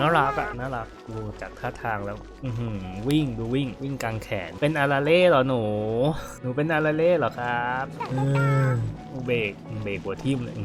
น่ารักอะน่ารักดูจากท่าทางแล้ว อือหือวิ่งดูวิ่งวิ่งกลางแขน เป็นอาราเล่เหรอหนู หนูเป็นอาราเล่เหรอครับเออเบรกเบรกหัวทิ่มเลย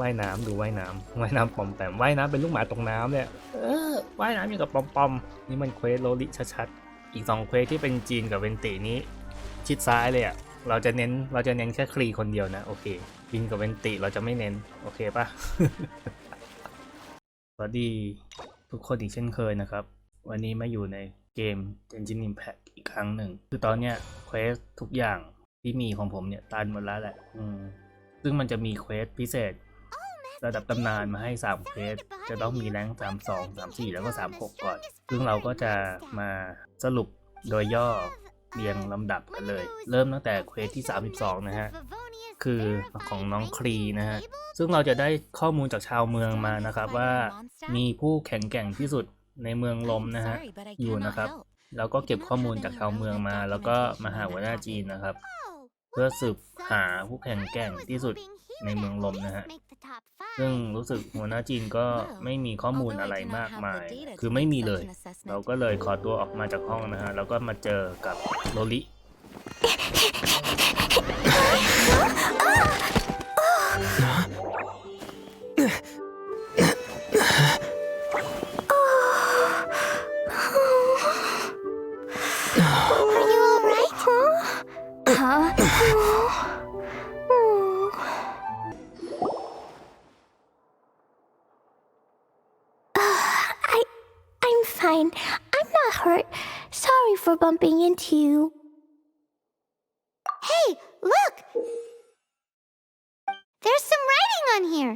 ว่ายน้ำดูว่ายน้ำว่ายน้ำปอมแปมว่ายน้ำเป็นลูกหมาตกน้ำเนี่ยเออว่ายน้ำอย่างกับปอมปอมนี่มันเควสโลลิชัดๆอีกสองเควสที่เป็นจีนกับเวนตินี้ ชิดซ้ายเลยอะเราจะเน้นเราจะเน้นแค่คลีคนเดียวนะโอเคบินกับเวนติเราจะไม่เน้นโอเคปะสวัสดีทุกคนอีกเช่นเคยนะครับ วันนี้มาอยู่ในเกม Genshin Impact อีกครั้งหนึ่ง คือตอนเนี้ยเควสทุกอย่างที่มีของผมเนี่ยตันหมดแล้วแหละ อืม ซึ่งมันจะมีเควสพิเศษ ระดับตำนานมาให้ 3 เควสจะต้องมีแรงค์32 34 แล้วก็ 36 ก่อน ซึ่งเราก็จะมาสรุปโดยย่อเรียงลำดับกันเลย เริ่มตั้งแต่เควสที่ 32 นะฮะ คือของน้องครีนะฮะ ซึ่งเราจะได้ข้อมูลจากชาวเมืองมานะครับว่ามีผู้แข็งแกร่งที่สุดในเมืองลมนะฮะ อยู่นะครับ แล้วก็เก็บข้อมูลจากชาวเมืองมา แล้วก็มาหาหัวหน้าจีนนะครับ เพื่อสืบหาผู้แข็งแกร่งที่สุดในเมืองลมนะฮะ ซึ่งรู้สึกหัวหน้าจีนก็ไม่มีข้อมูลอะไรมากมาย คือไม่มีเลย เราก็เลยขอตัวออกมาจากห้องนะฮะ แล้วก็มาเจอกับโลลิ fine. I'm not hurt. Sorry for bumping into you. Hey, look! There's some writing on here.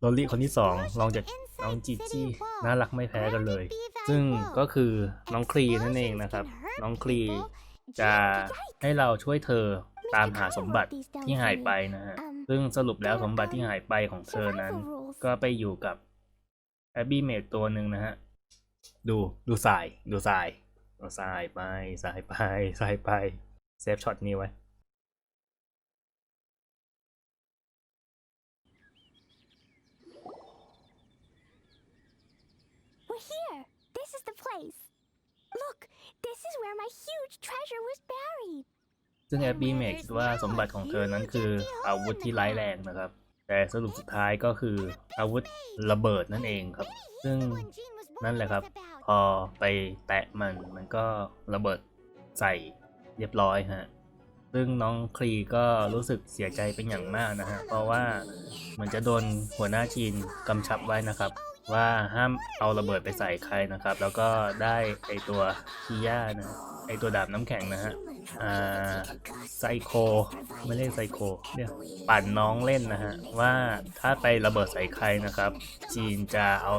โลลิคนที่สองลองจากน้องจีจี้น่ารักไม่แพ้กันเลย ซึ่งก็คือน้องครีนั่นเองนะครับ น้องครีจะให้เราช่วยเธอตามหาสมบัติที่หายไปนะฮะ ซึ่งสรุปแล้วสมบัติที่หายไปของเธอนั้น ก็ไปอยู่กับแอบบี้เมดตัวหนึ่งนะฮะ ดูดูสายดูสายดูสายไปสายไปสายไปเซฟช็อตนี้ไว้ We're here. This is the place. Look, this is where my huge treasure was buried. ซึ่งแอบบี้เมดคิดว่าสมบัติของเธอนั้นคืออาวุธที่ร้ายแรงนะครับ แต่สรุปสุดท้ายก็คืออาวุธระเบิดนั่นเองครับ ซึ่ง นั่นแหละครับ พอไปแตะมันมันก็ระเบิดใส่เรียบร้อยฮะ ซึ่งน้องคลีก็รู้สึกเสียใจเป็นอย่างมากนะฮะ เพราะว่าเหมือนจะโดนหัวหน้าจีนกำชับไว้นะครับ ว่าห้ามเอาระเบิดไปใส่ใครนะครับ แล้วก็ได้ไอตัวคีย่านะไอตัวดาบน้ำแข็งนะฮะ อ่าไซโคไม่เรียกไซโคเนี่ยปั่นน้องเล่นนะฮะ ว่าถ้าไประเบิดใส่ใครนะครับ จีนจะเอา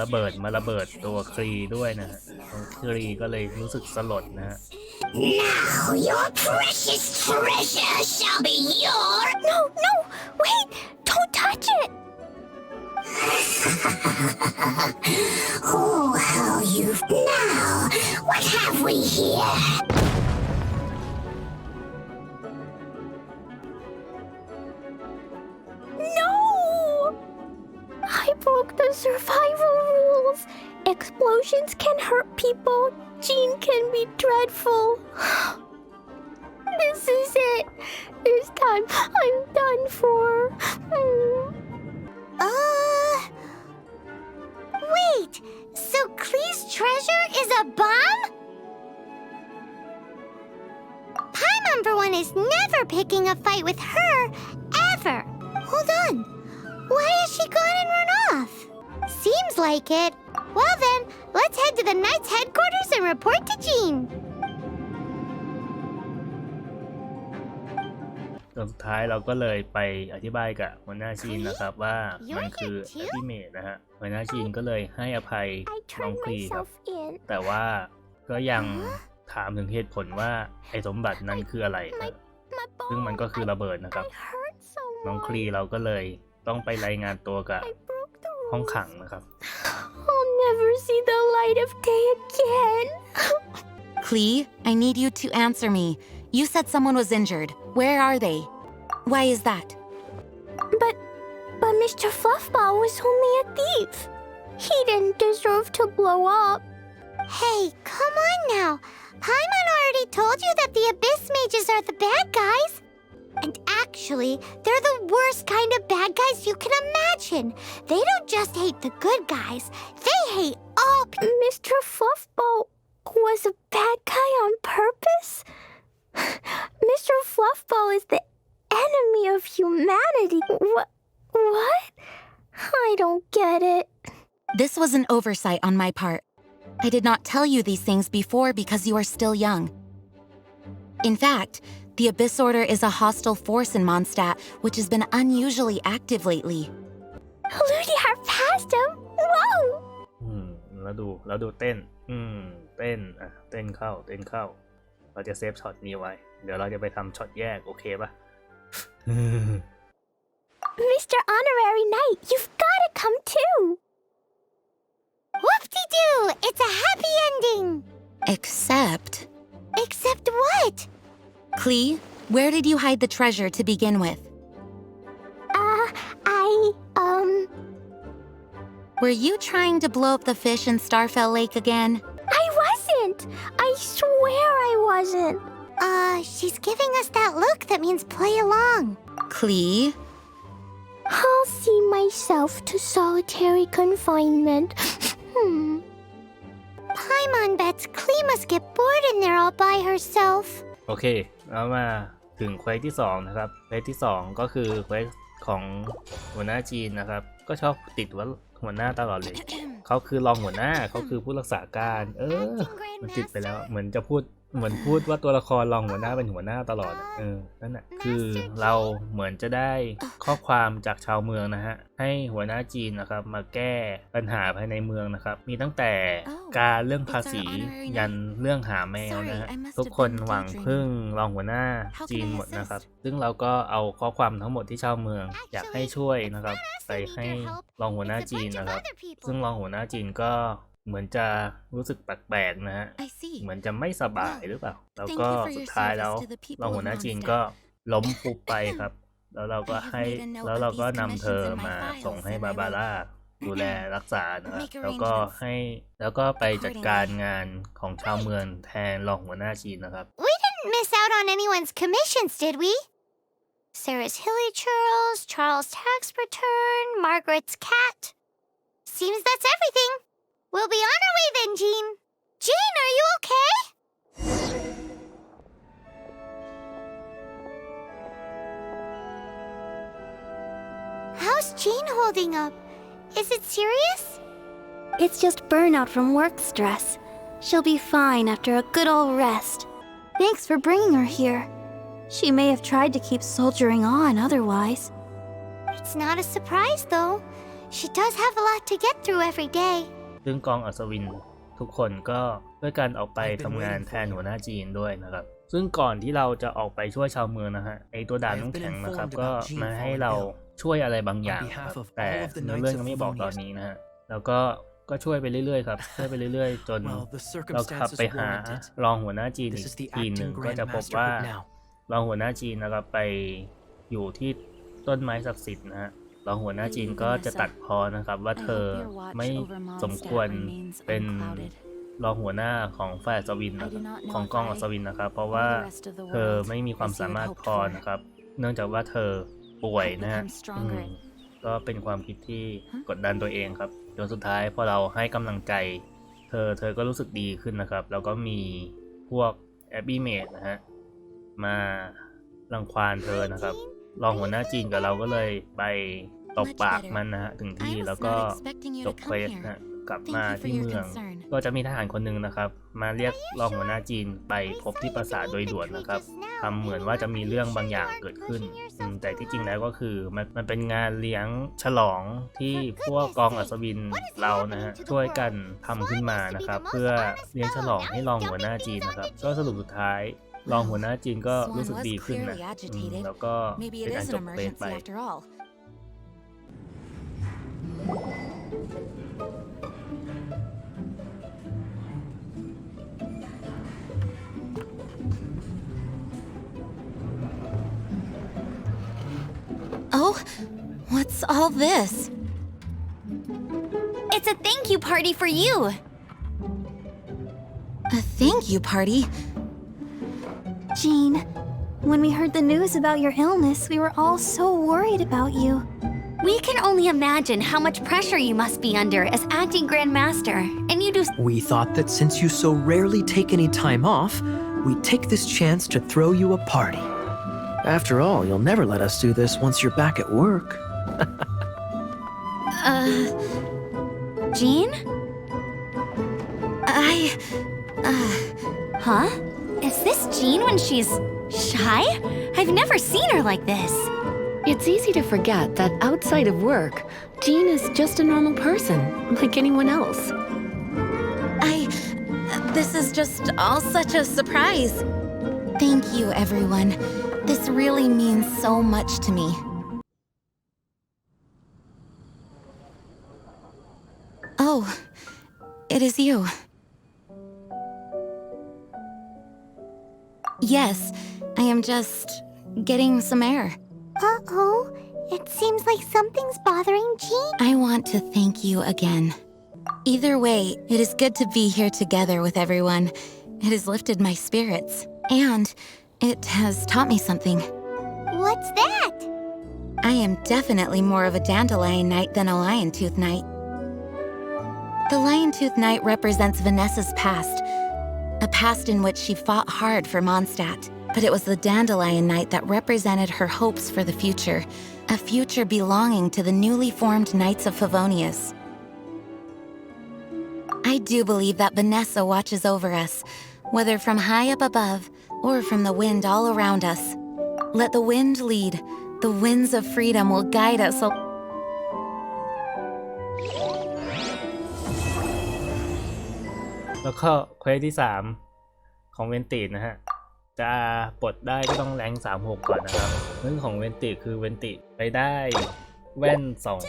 ระเบิดมาระเบิดตัวครีด้วยนะฮะครีก็เลยรู้สึกสลดนะฮะ Now your precious treasure shall be yours. No, no, wait! Don't touch it! Oh, how you've now. What have we here? Explosions can hurt people. Gene can be dreadful. this is it. This time I'm done for. Hmm. Uh. Wait! So Clee's treasure is a bomb? Paimon, for one, is never picking a fight with her, ever. Hold on. Why has she gone and run off? Seems like it. Well then, let's head to the Knights headquarters and report to Jean. จนสุดท้ายเราก็เลยไปอธิบายกับหัวหน้าจีนนะครับว่ามันคือแอปปี้เมดนะฮะหัวหน้าจีนก็เลยให้อภัย I น้อง turned ครีครับ myself in. แต่ว่าก็ยังถามถึงเหตุผลว่าไอ้สมบัตินั้นคืออะไรครับ My ซึ่งมัน bone. ก็คือระเบิดนะครับ I hurt so น้อง much. ครีเราก็เลยต้องไปรายงานตัวกับ I broke the ห้อง rules. ขังนะครับ Oh, never see the light of day again. Clee, I need you to answer me. You said someone was injured. Where are they? Why is that? But, but Mr. Fluffball was only a thief. He didn't deserve to blow up. Hey, come on now. Paimon already told you that the Abyss Mages are the bad guys. And actually, they're the worst kind of bad guys you can imagine. They don't just hate the good guys, they hate all people. Mr. Fluffball was a bad guy on purpose? Mr. Fluffball is the enemy of humanity. What? What? I don't get it. This was an oversight on my part. I did not tell you these things before because you are still young. In fact, the Abyss Order is a hostile force in Mondstadt, which has been unusually active lately. Ludiar passed him. Whoa! อืมแล้วดูแล้วดูเต้น อืม เต้น อ่ะ เต้นเข้า เต้นเข้า เราจะเซฟช็อตนี้ไว้ เดี๋ยวเราจะไปทำช็อตแยก โอเคปะ Mr. Honorary Knight, you've got to come too. Whoop-de-doo! It's a happy ending! Except. Except what? Klee, where did you hide the treasure to begin with? Uh, I, um... Were you trying to blow up the fish in Starfell Lake again? I wasn't! I swear I wasn't! Uh, she's giving us that look that means play along. Klee? I'll see myself to solitary confinement. hmm. Paimon bets Klee must get bored in there all by herself. Okay, แล้วมาถึงเควสที่สองนะครับเควสที่สองก็คือเควสของหัวหน้าจีนนะครับ ก็ชอบติดว่าหัวหน้าตลอดเลย เขาคือรองหัวหน้าเขาคือผู้รักษาการ เออ มันติดไปแล้วเหมือนจะพูด เหมือนพูดว่าตัวละครรองหัวหน้าเป็นหัวหน้าตลอดอะเออนั่นแหะคือเราเหมือนจะได้ข้อความจากชาวเมืองนะฮะให้หัวหน้าจีนนะครับมาแก้ปัญหาภายในเมืองนะครับ มีตั้งแต่การเรื่องภาษียันเรื่องหาแมวนะฮะทุกคนหวังพึ่งรองหัวหน้าจีนหมดนะครับ ซึ่งเราก็เอาข้อความทั้งหมดที่ชาวเมือง อยากให้ช่วยนะครับ ไปให้รองหัวหน้าจีนนะครับ ซึ่งรองหัวหน้าจีนก็ เหมือนจะรู้สึกแปลกๆนะฮะ I see. เหมือนจะไม่สบายหรือเปล่า แล้ว Thank ก็ you for สุด your ท้ายแล้ว service to the people รองหัวหน้า of จีน Mondstadt. ก็ล้มปุ๊บไปครับ แล้วเราก็ I have ให้ made a note แล้วเราก็ of these นำเธอ commissions in my มา files ส่งให้ and I บา will บาร่าดูแลรักษานะครับ make แล้วก็ arrangements ให้แล้วก็ไปจัดการงานของชาวเมืองแทนรองหัวหน้าจีนนะครับ We didn't miss out on anyone's commissions, did we? Sarah's Hilly Churls, Charles' tax return, Margaret's cat. Seems that's everything. We'll be on our way then, Jean. Jean, are you okay? How's Jean holding up? Is it serious? It's just burnout from work stress. She'll be fine after a good old rest. Thanks for bringing her here. She may have tried to keep soldiering on otherwise. It's not a surprise, though. She does have a lot to get through every day. ซึ่งกองอัศวินทุกคนก็ด้วยกันออกไปทำงานแทนหัวหน้าจีนด้วยนะครับ ซึ่งก่อนที่เราจะออกไปช่วยชาวเมืองนะฮะไอตัวด่านน้ำแข็งนะครับ ก็มาให้เราช่วยอะไรบางอย่างครับแต่เนื้อเรื่องยังไม่บอกตอนนี้นะฮะแล้วก็ก็ช่วยไปเรื่อยๆครับช่วยไปเรื่อยๆ จน Well, the เราขับ circumstances ไปหา warrant it. รองหัวหน้าจีนอี This ก is the ทีหนึ่ง acting ก็จะพบ grandmaster ว่า hood now. รองหัวหน้าจีนนะครับไปอยู่ที่ต้นไม้ศักดิ์สิทธิ์นะฮะ รองหัวหน้าจีนก็จะตัดพอนะครับ ว่าเธอไม่สมควรเป็นรองหัวหน้าของฝ่ายอัศวินนะครับของกองอัศวินนะครับ เพราะว่าเธอไม่มีความสามารถพอนะครับ เนื่องจากว่าเธอป่วยนะฮะอืมก็เป็นความคิดที่กดดันตัวเองครับจนสุดท้ายพอเราให้กำลังใจ เธอเธอก็รู้สึกดีขึ้นนะครับ แล้วก็มีพวกแอบบี้เมดนะฮะมารังควานเธอนะครับ รองหัวหน้าจีนกับเราก็เลยไปตบปากมันนะฮะถึงที่แล้วก็จบเควสนะฮะกลับมาที่เมือง ก็จะมีทหารคนหนึ่งนะครับ มาเรียกรองหัวหน้าจีนไปพบที่ปราสาทโดยด่วนนะครับทำเหมือนว่าจะมีเรื่องบางอย่างเกิดขึ้นอืมแต่ที่จริงแล้วก็คือมันมันเป็นงานเลี้ยงฉลองที่พวกกองอัศวินเรานะฮะช่วยกันทำขึ้นมานะครับ เพื่อเลี้ยงฉลองให้รองหัวหน้าจีนนะครับ ก็สรุปสุดท้าย รองหัวหน้าจีนก็รู้สึกดีขึ้นนะแล้วก็เป็นการจบเป็นไปโอ้ what's all this It's a thank you party for you. A thank you party? Jean, when we heard the news about your illness, we were all so worried about you. We can only imagine how much pressure you must be under as acting Grand Master, and you do We thought that since you so rarely take any time off, we'd take this chance to throw you a party. After all, you'll never let us do this once you're back at work. Uh, Jean? I. Uh, Huh? Is this Jean when she's shy? I've never seen her like this. It's easy to forget that outside of work, Jean is just a normal person, like anyone else. I. This is just all such a surprise. Thank you, everyone. This really means so much to me. Oh, it is you. Yes, I am just getting some air. Uh oh. It seems like something's bothering Jean. I want to thank you again. Either way, it is good to be here together with everyone. It has lifted my spirits, and it has taught me something. What's that? I am definitely more of a dandelion knight than a lion tooth knight. The lion tooth knight represents Vanessa's past, a past in which she fought hard for Mondstadt. But it was the dandelion knight that represented her hopes for the future, a future belonging to the newly formed Knights of Favonius. I do believe that Vanessa watches over us, whether from high up above or from the wind all around us. Let the wind lead. The winds of freedom will guide us. แล้วก็เควสที่สามของเวนตินะฮะ จะปลดได้ก็ต้องแรงสามหกก่อนนะครับเรื่องของเวนติคือเวนติไปได้แว่นสอง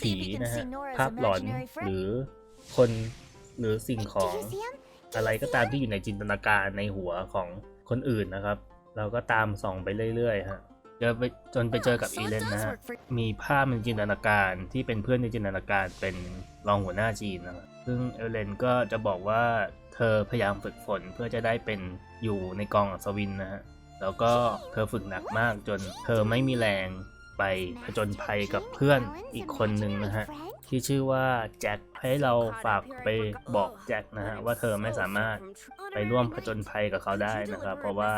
ผีนะฮะภาพหลอนหรือคนหรือสิ่งของอะไรก็ตามที่อยู่ในจินตนาการในหัวของคนอื่นนะครับ เราก็ตามส่องไปเรื่อยๆฮะ เจอไปจนไปเจอกับอีเลนนะฮะ มีภาพในจินตนาการที่เป็นเพื่อนในจินตนาการเป็นรองหัวหน้าจีนนะครับซึ่งเอเลนก็จะบอกว่าเธอพยายามฝึกฝนเพื่อจะได้เป็นอยู่ในกองอัศวินนะฮะ แล้วก็เธอฝึกหนักมากจนเธอไม่มีแรง ไปผจญภัยกับเพื่อนอีกคนหนึ่งนะฮะที่ชื่อว่าแจ็คให้เราฝากไปบอกแจ็คนะฮะว่าเธอไม่สามารถไปร่วมผจญภัยกับเขาได้นะครับ เพราะว่า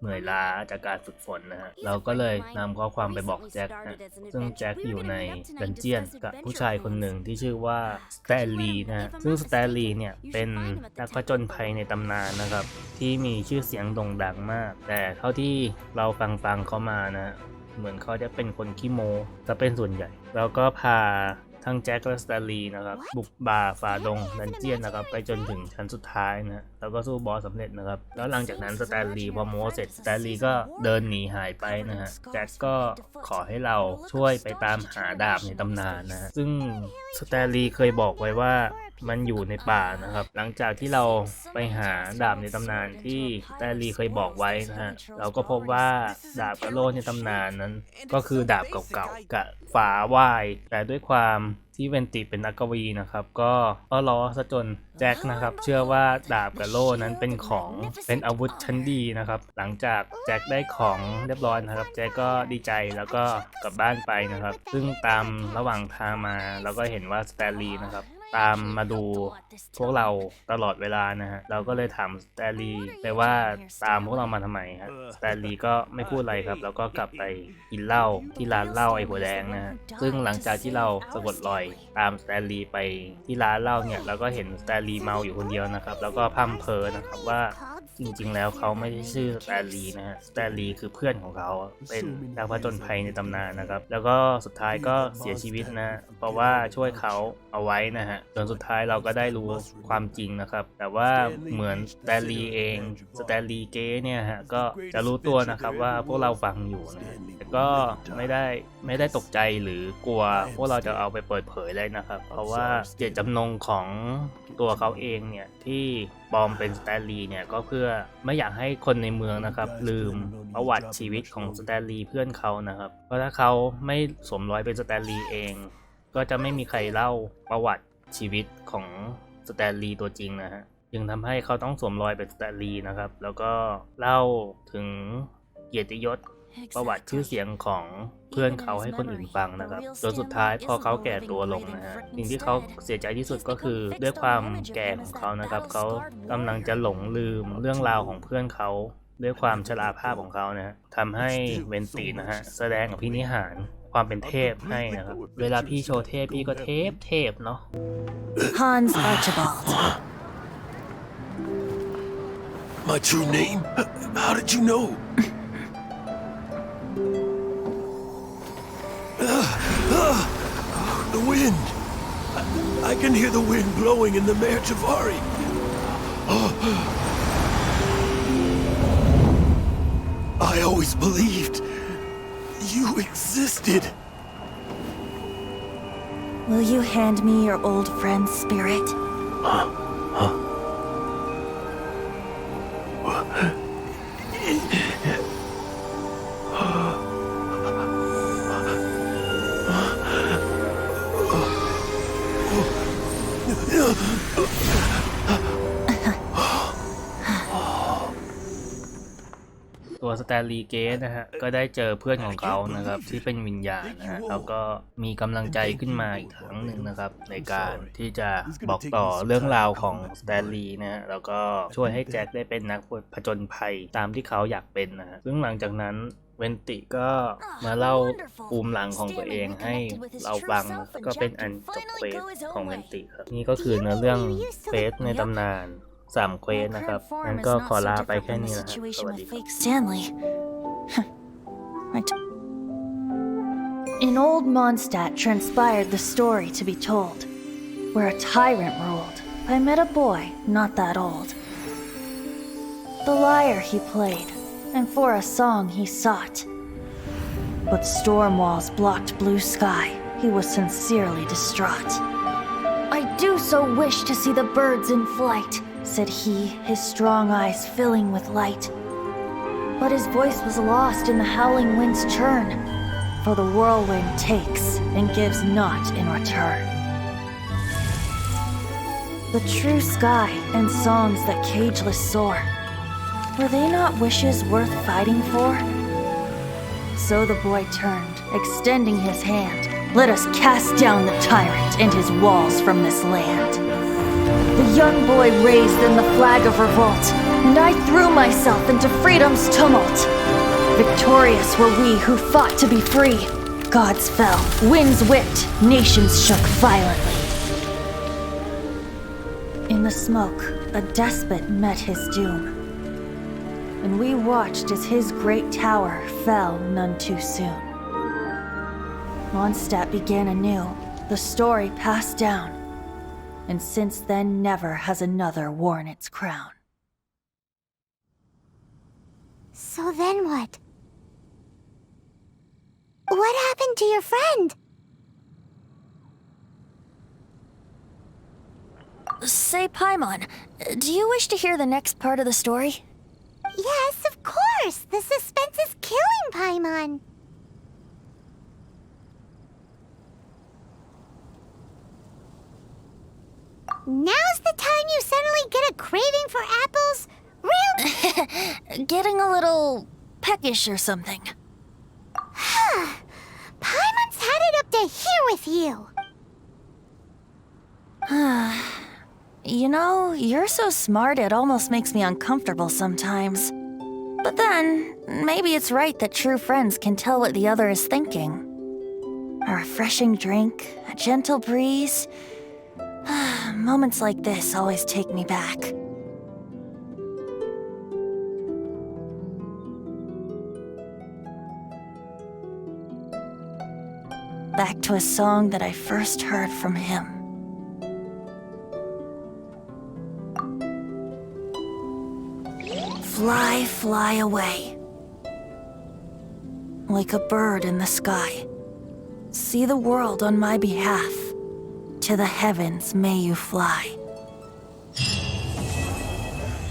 เหนื่อยล้าจากการฝึกฝนนะฮะเราก็เลยนำข้อความไปบอกแจ็คนะซึ่งแจ็คอยู่ในดันเจียนกับผู้ชายคนหนึ่งที่ชื่อว่าสแตนลีนะฮะซึ่งสแตนลีเนี่ยเป็นนักผจญภัยในตำนานนะครับ ที่มีชื่อเสียงโด่งดังมาก แต่เท่าที่เราฟังฟังเขามานะ เหมือนเขาจะเป็นคนขี้โมจะเป็นส่วนใหญ่ แล้วก็พาทั้งแจ็คและสตาลีนะครับบุกบ่าฝ่าดงดันเจียนนะครับ ไปจนถึงชั้นสุดท้ายนะแล้วก็สู้บอสสำเร็จนะครับ แล้วหลังจากนั้นสแตนลีย์พอโมเสร็จสแตนลีย์ก็เดินหนีหายไปนะฮะแจ็คก็ขอให้เราช่วยไปตามหาดาบในตำนานนะฮะซึ่งสแตนลีย์เคยบอกไว้ว่ามันอยู่ในป่านะครับ หลังจากที่เราไปหาดาบในตำนานที่สแตนลีย์เคยบอกไว้นะฮะ เราก็พบว่าดาบกระโหลกในตำนานนั้น ก็คือดาบเก่าๆกับฝาว่าย แต่ด้วยความ ที่เวนติเป็นนักกวีนะครับ ก็ก็ล้อซะจนแจ็คนะครับ เชื่อว่าดาบกระโหลกนั้นเป็นของเป็นอาวุธชั้นดีนะครับ หลังจากแจ็คได้ของเรียบร้อยนะครับ แจ็คก็ดีใจแล้วก็กลับบ้านไปนะครับ ซึ่งตามระหว่างทางมาเราก็เห็นว่าสแตนลีย์นะครับ ตามมาดูพวกเราตลอดเวลานะฮะ เราก็เลยถามสแตนลีย์ไปว่าตามพวกเรามาทำไมฮะสแตนลีย์ก็ไม่พูดอะไรครับ แล้วก็กลับไปกินเหล้าที่ร้านเหล้าไอ้หัวแดงนะฮะ ซึ่งหลังจากที่เราสะกดรอยตามสแตนลีย์ไปที่ร้านเหล้าเนี่ยเราก็เห็นสแตนลีย์เมาอยู่คนเดียวนะครับ แล้วก็พร่ำเพอนะครับว่า จริงๆ แล้วเขาไม่ใช่ชื่อสแตนลีนะฮะ สแตนลีคือเพื่อนของเขา เป็นนักผจญภัยในตำนานนะครับ แล้วก็สุดท้ายก็เสียชีวิตนะ เพราะว่าช่วยเขาเอาไว้นะฮะ จนสุดท้ายเราก็ได้รู้ความจริงนะครับ แต่ว่าเหมือนสแตนลีเอง สแตนลีเก้เนี่ยฮะ ก็จะรู้ตัวนะครับว่าพวกเราฟังอยู่นะแต่ก็ไม่ได้ไม่ได้ตกใจหรือกลัวว่าเราจะเอาไปเปิดเผยเลยนะครับ เพราะว่าเจตจำนงของตัวเขาเองเนี่ยที่ปลอมเป็นสแตนลีย์เนี่ยก็เพื่อไม่อยากให้คนในเมืองนะครับ ลืมประวัติชีวิตของสแตนลีย์เพื่อนเขานะครับ เพราะถ้าเขาไม่สวมรอยเป็นสแตนลีย์เอง ก็จะไม่มีใครเล่าประวัติชีวิตของสแตนลีย์ตัวจริงนะฮะจึงทำให้เขาต้องสวมรอยเป็นสแตนลีย์นะครับ แล้วก็เล่าถึงเกียรติยศ ประวัติชื่อเสียงของเพื่อนเขาให้คนอื่นฟังนะครับจนสุดท้ายพอเขาแก่ตัวลงนะฮะสิ่งที่เขาเสียใจที่สุดก็คือด้วยความแก่ของเขานะครับ เขากำลังจะหลงลืมเรื่องราวของเพื่อนเขาด้วยความชราภาพของเขานะฮะทำให้เวนตีนะฮะแสดงกับพินิหารความเป็นเทพให้นะครับ เวลาพี่โชว์เทพพี่ก็เทพเทพเนาะ Hans Archibald. My true name? How did you know? The wind! I, I can hear the wind blowing in the Mare Javari. I always believed you existed. Will you hand me your old friend's spirit? Ugh. สแตนลีเกตนะฮะ ก็ได้เจอเพื่อนของเขานะครับ ที่เป็นวิญญาณนะฮะแล้วก็มีกำลังใจขึ้นมาอีกครั้งหนึ่งนะครับ ในการที่จะบอกต่อเรื่องราวของสแตนลีนะฮะแล้วก็ช่วยให้แจ็คได้เป็นนักผจญภัยตามที่เขาอยากเป็นนะฮะซึ่งหลังจากนั้นเวนติก็มาเล่าภูมิหลังของตัวเองให้เราฟังก็เป็นอันจบเควสของเวนติครับนี่ก็คือเนื้อเรื่องเฟสในตำนาน สามเควสนะครับงั้นก็ขอลาไปแค่นี้นะฮะสวัสดีครับ fake Stanley. I t- In old Mondstadt transpired the story to be told, where a tyrant ruled. I met a boy not that old. The lyre he played, and for a song he sought. But storm walls blocked blue sky. He was sincerely distraught. I do so wish to see the birds in flight, said he, his strong eyes filling with light. But his voice was lost in the howling wind's churn, for the whirlwind takes and gives not in return. The true sky and songs that cageless soar, were they not wishes worth fighting for? So the boy turned, extending his hand. Let us cast down the tyrant and his walls from this land. The young boy raised then the flag of revolt, and I threw myself into freedom's tumult. Victorious were we who fought to be free. Gods fell, winds whipped, nations shook violently. In the smoke, a despot met his doom. And we watched as his great tower fell none too soon. Mondstadt began anew, the story passed down, and since then never has another worn its crown. So then what? What happened to your friend? Say, Paimon, do you wish to hear the next part of the story? Yes, of course. The suspense is killing Paimon. Now's the time you suddenly get a craving for apples? Really? Getting a little peckish or something. Paimon's had it up to here with you. You know, you're so smart it almost makes me uncomfortable sometimes. But then, maybe it's right that true friends can tell what the other is thinking. A refreshing drink, a gentle breeze. Moments like this always take me back. Back to a song that I first heard from him. Fly, fly away. Like a bird in the sky, see the world on my behalf. To the heavens may you fly.